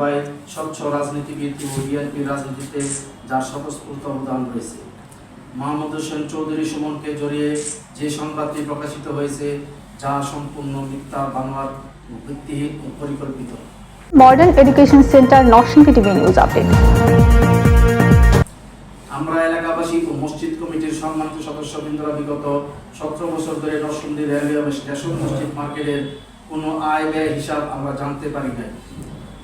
সবাই স্বচ্ছ রাজনীতিবিদ ও বিএনপি রাজনীতিতে যার স্বতঃস্ফূর্ত অবদান রয়েছে। মোহাম্মদ হোসেন চৌধুরী সুমনকে জড়িয়ে যে সংবাদটি প্রকাশিত হয়েছে যা সম্পূর্ণ মিথ্যা বানোয়ার ভিত্তিহীন ও পরিকল্পিত। Modern education centre Narsingdi TV news update. আমরা এলাকাবাসী ও মসজিদ কমিটির সম্মানিত সদস্যবৃন্দরা বিগত সতেরো বছর ধরে নরসিংদী রেলওয়ে স্টেশন মসজিদ মার্কেটের কোনো আয় ব্যয় হিসাব আমরা জানতে পারি নাই।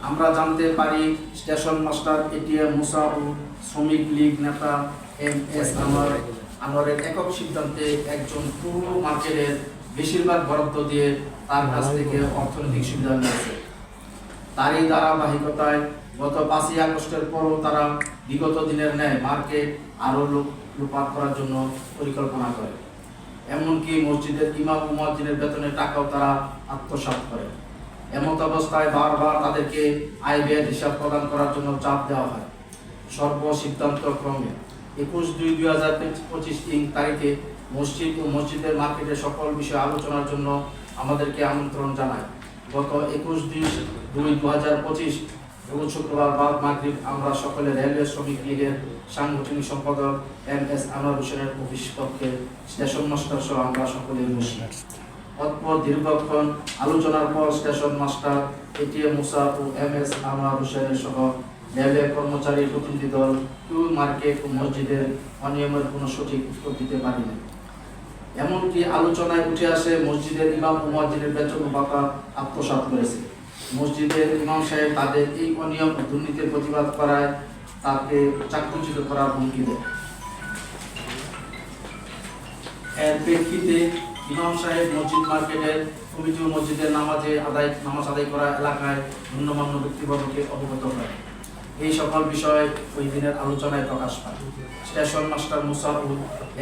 আমরা জানতে পারি স্টেশন মাস্টার এটিএম মুসা ও শ্রমিক লীগ নেতা এম এস আনোয়ার। আনোয়ারের একক সিদ্ধান্তে একজন পুরো মার্কেটের বেশিরভাগ বরাদ্দ দিয়ে তার কাছ থেকে অর্থনৈতিক সুবিধা নিয়েছে। তারই ধারাবাহিকতায় গত পাঁচই আগস্টের পরও তারা বিগত দিনের ন্যায় মার্কেট আরও লোক লোপাট করার জন্য পরিকল্পনা করে। এমনকি মসজিদের ইমাম ও মুয়াজ্জিনের বেতনের টাকাও তারা আত্মসাৎ করে। এমত অবস্থায় বারবার তাদেরকে আয় ব্যয়ের হিসাব প্রদান করার জন্য চাপ দেওয়া হয়। সর্ব সিদ্ধান্ত ক্রমে একুশ দুই দুই হাজার পঁচিশ তিন তারিখে মসজিদ ও মসজিদের মার্কেটের সকল বিষয়ে আলোচনার জন্য আমাদেরকে আমন্ত্রণ জানায়। গত একুশ দুই দুই দু হাজার পঁচিশ এবং শুক্রবার বাদ মাগরিব আমরা সকলে রেলওয়ে শ্রমিক লীগের সাংগঠনিক সম্পাদক এম এস আনোয়ার হোসেনের অফিস কক্ষে স্টেশন মাস্টার সহ আমরা সকলে বসি। অতপর দীর্ঘক্ষণ আলোচনার পর স্টেশন মাস্টার এটিএম মুসা ও এম এস আনোয়ার হোসেনের সহ রেলওয়ে কর্মচারী প্রতিনিধি দল কিউ মার্কেট ও মসজিদের অনিয়মের কোনো সঠিক উত্তর দিতে পারেনি। এমনকি আলোচনায় উঠে আসে মসজিদের ইমাম ও মুয়াজ্জিনের বেতন ও ভাতা আত্মসাৎ করেছে। মসজিদের ইমাম সাহেব তাদের এই অনিয়ম ও দুর্নীতির প্রতিবাদ করায় তাকে চাকরিচ্যুত করার হুমকি দেয়। এর প্রেক্ষিতে ইমাম সাহেব মসজিদ মার্কেটের কমিটি মসজিদের নামাজে আদায়, নামাজ আদায় করা এলাকায় গণ্যমান্য ব্যক্তিবর্গকে অবগত করে এই সকল বিষয় ওই দিনের আলোচনায় প্রকাশ পায়। স্টেশন মাস্টার মুসাউল,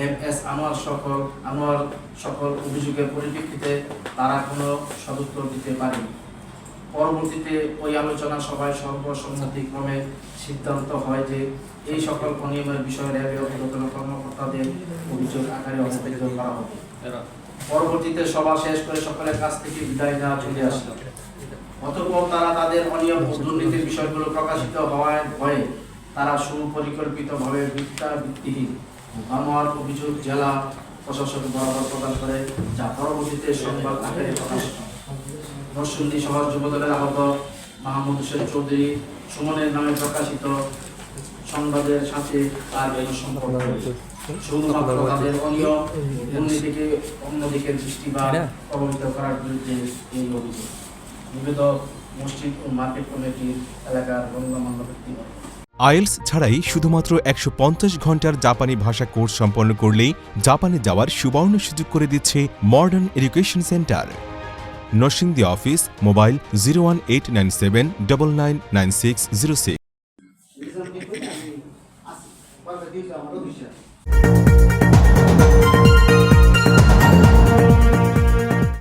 এম এস আনোয়ার সকল আনোয়ার সকল অভিযোগের পরিপ্রেক্ষিতে তারা কোনো সদুত্তর দিতে পারেনি। পরবর্তীতে ওই আলোচনা সভায় সর্বসম্মতিক্রমে সিদ্ধান্ত হয় যে এই সকল অনিয়মের বিষয়ে র্যাবের ঊর্ধ্বতন কর্মকর্তাদের অভিযোগ আকারে হস্তান্তর করা হবে। পরবর্তীতে সভা শেষ করে সকলের কাছ থেকে বিদায় নেওয়া চলে আসলো। অতঃপর তারা তাদের অনিয়ম দুর্নীতির বিষয়গুলো প্রকাশিত হওয়ার ভয়ে তারা সুপরিকল্পিতভাবে মিথ্যা ভিত্তিহীন বানোয়ার অভিযোগ জেলা প্রশাসক বরাবর প্রদান করে, যা পরবর্তীতে সংবাদ আকারে প্রকাশ হয়। নরসিংদী সমাজ যুবদলের আহত মাহমুদ হোসেন চৌধুরী সুমনের নামে প্রকাশিত সংবাদের সাথে সম্পর্ক নেই। শুধুমাত্র তাদের অন্যদিকে প্রভাবিত করার বিরুদ্ধে এই অভিযোগ। নিবেদক মসজিদ ও মার্কেট কমিটির এলাকার আইএলস ছাড়াই শুধুমাত্র একশো পঞ্চাশ ঘণ্টার জাপানি ভাষা কোর্স সম্পন্ন করলেই জাপানে যাওয়ার সুবর্ণ সুযোগ করে দিচ্ছে modern education centre Narsingdi office mobile zero one eight nine seven double nine nine six zero six 都行。